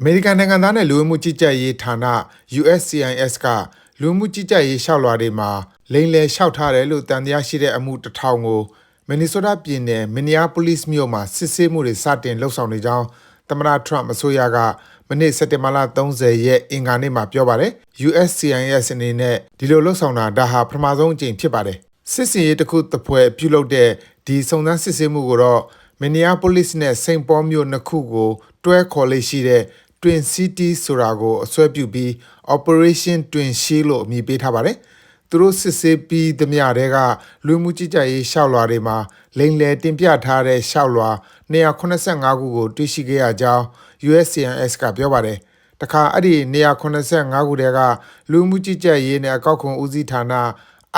အမေရိကန်နိုင်ငံသားနဲ့လူဝင်မှုကြီးကြပ်ရေးဌာန USCIS ကလူဝင်မှုကြီးကြပ်ရေးလျှောက်လွှာတွေမှာလိမ်လည်လျှောက်ထားတယ်လို့တန်တရားရှိတဲ့အမှုတစ်ထောင်ကိုမင်နီဆိုးတားပြည်နယ်မင်နီယာပိုလိစ်မြို့မှာစစ်ဆေးမှုတွေစတင်လှုပ်ဆောင်နေကြောင်းသမ္မတထရမ့်အစိုးရကမနေ့စက်တင်ဘာလ30ရက်အင်္ဂါနေ့မှာပြောပါတယ် USCIS အနေနဲ့ဒီလိုလှုပ်ဆောင်တာဒါဟာပထမဆုံးအကြိမ်ဖြစ်ပါတယ်စစ်စင်ရေးတစ်ခုတစ်ပွဲပြုလုပ်တဲ့ဒီစုံစမ်းစစ်ဆေးမှုကိုတော့မင်နီယာပိုလိစ်နဲ့စိန့်ပေါမြို့နှစ်ခုကိုတွဲခေါ်လေးရှိတဲ့ Twin City ဆိုတာကိုအစွဲပြုပြီး Operation Twin Shield လို့အမည်ပေးထားပါတယ်။သူတို့စစ်ဆေးပြီးသမျှတဲကလူမှုကြီးကြပ်ရေးရှောက်လွှာတွေမှာလိမ်လည်တင်ပြထားတဲ့ရှောက်လွှာ285ခုကိုတွေ့ရှိခဲ့ရကြောင်း USCIS ကပြောပါတယ်။တခါအဲ့ဒီ285ခုတဲကလူမှုကြီးကြပ်ရေးနဲ့အကောက်ခွန်ဦးစီးဌာန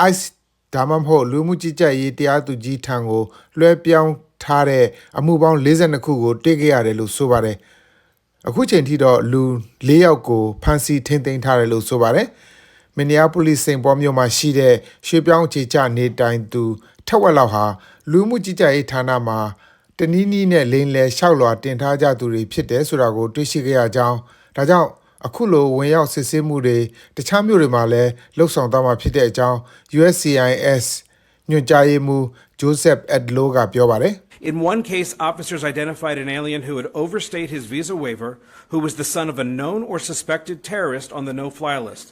ICE ဒါမှမဟုတ်လူမှုကြီးကြပ်ရေးတရားသူကြီးထံကိုလွှဲပြောင်းထားတဲ့အမှုပေါင်း42ခုကိုတွေ့ခဲ့ရတယ်လို့ဆိုပါတယ်။ အခုချိန်ထိတော့လူ၄ယောက်ကိုဖမ်းဆီးထိန်းသိမ်းထားတယ်လို့ဆိုပါတယ်။မင်နီယာပိုလိစိန်ပေါ်မြို့မှာရှိတဲ့ရွှေပြောင်းအခြေချနေတိုင်သူထက်ဝက်လောက်ဟာလူမှုကြီးကြပ်ရေးဌာနမှာတနည်းနည်းနဲ့လိန်လဲလျှောက်လွှာတင်ထားကြသူတွေဖြစ်တယ်ဆိုတာကိုတွေ့ရှိခဲ့ရကြောင်းဒါကြောင့်အခုလိုဝင်ရောက်စစ်ဆေးမှုတွေတခြားမြို့တွေမှာလည်းလှုပ်ဆောင်သွားမှာဖြစ်တဲ့အကြောင်း USCIS ညွှန်ကြားရေးမှူး Joseph Edlow ကပြောပါတယ် In one case, officers identified an alien who had overstayed his visa waiver, who was the son of a known or suspected terrorist on the no fly list.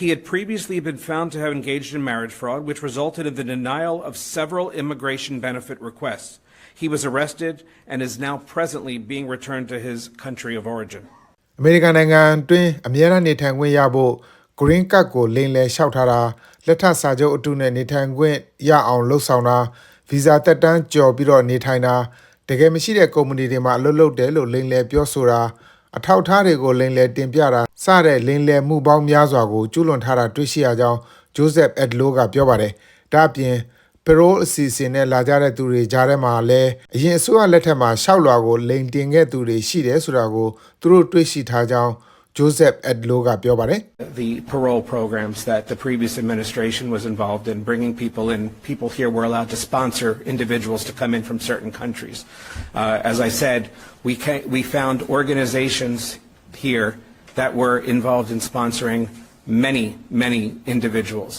He had previously been found to have engaged in marriage fraud, which resulted in the denial of several immigration benefit requests. He was arrested and is now presently being returned to his country of origin. အမေရိကန်နိုင်ငံတွင်းအမြဲတမ်းနေထိုင်ခွင့်ရဖို့ green card ကိုလိမ်လည်လျှောက်ထားတာ လက်ထပ်စာချုပ်အတုနဲ့နေထိုင်ခွင့်ရအောင်လှုပ်ဆောင်တာဗီဇာတက်တန်းကြော်ပြီးတော့နေထိုင်တာတကယ်မရှိတဲ့ကုမ္ပဏီတွေမှာအလုပ်လုပ်တယ်လို့လိမ်လည်ပြောဆိုတာအထောက်အထားတွေကိုလိမ်လည်တင်ပြတာစတဲ့လိမ်လည်မှုပေါင်းများစွာကိုကျူးလွန်ထားတာတွေ့ရှိရကြောင်းဂျိုးဆက်အက်ဒလိုကပြောပါတယ်ဒါအပြင်ပရိုအစီအစဉ်နဲ့လာကြတဲ့သူတွေကြားထဲမှာလည်းအရင်အစိုးရလက်ထက်မှာရှောက်လွှာကိုလိန်တင်ခဲ့သူတွေရှိတယ်ဆိုတာကိုသူတို့တွေ့ရှိထားကြောင်း ဂျိုးဆက်အက်ဒလိုကပြောပါတယ် The parole programs that the previous administration was involved in, bringing people in, people here were allowed to sponsor individuals to come in from certain countries. Uh, as I said, we, ca we found organizations here that were involved in sponsoring many, many individuals.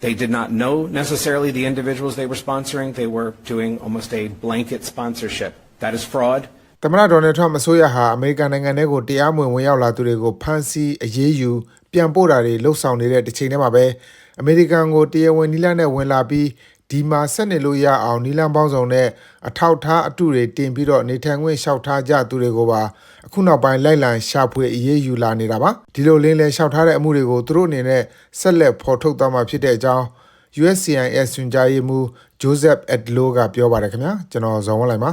They did not know necessarily the individuals they were sponsoring. They were doing almost a blanket sponsorship. That is fraud. သမ္မတဒေါ်နယ်ထရမ့်အစိုးရဟာအမေရိကန်နိုင်ငံထဲကိုတရားမဝင်ဝင်ရောက်လာသူတွေကိုဖမ်းဆီးအရေးယူပြန်ပို့တာတွေလှုပ်ဆောင်နေတဲ့တစ်ချိန်တည်းမှာပဲအမေရိကန်ကိုတရားဝင်နီလာနဲ့ဝင်လာပြီးဒီမှာဆက်နေလို့ရအောင်နီလန်ပေါင်းစုံနဲ့အထောက်ထားအတုတွေတင်ပြီးတော့နေထိုင်ခွင့်လျှောက်ထားကြသူတွေကိုပါအခုနောက်ပိုင်းလိုက်လံရှာဖွေအရေးယူလာနေတာပါဒီလိုလင်းလဲလျှောက်ထားတဲ့အမှုတွေကိုသူတို့အနေနဲ့ဆက်လက်ဖော်ထုတ်သွားမှာဖြစ်တဲ့အကြောင်း USCIS စွန်ကြားရေးမှူး Joseph Edlow ကပြောပါတယ်ခင်ဗျာကျွန်တော်ဇော်ဝင်းလိုက်ပါ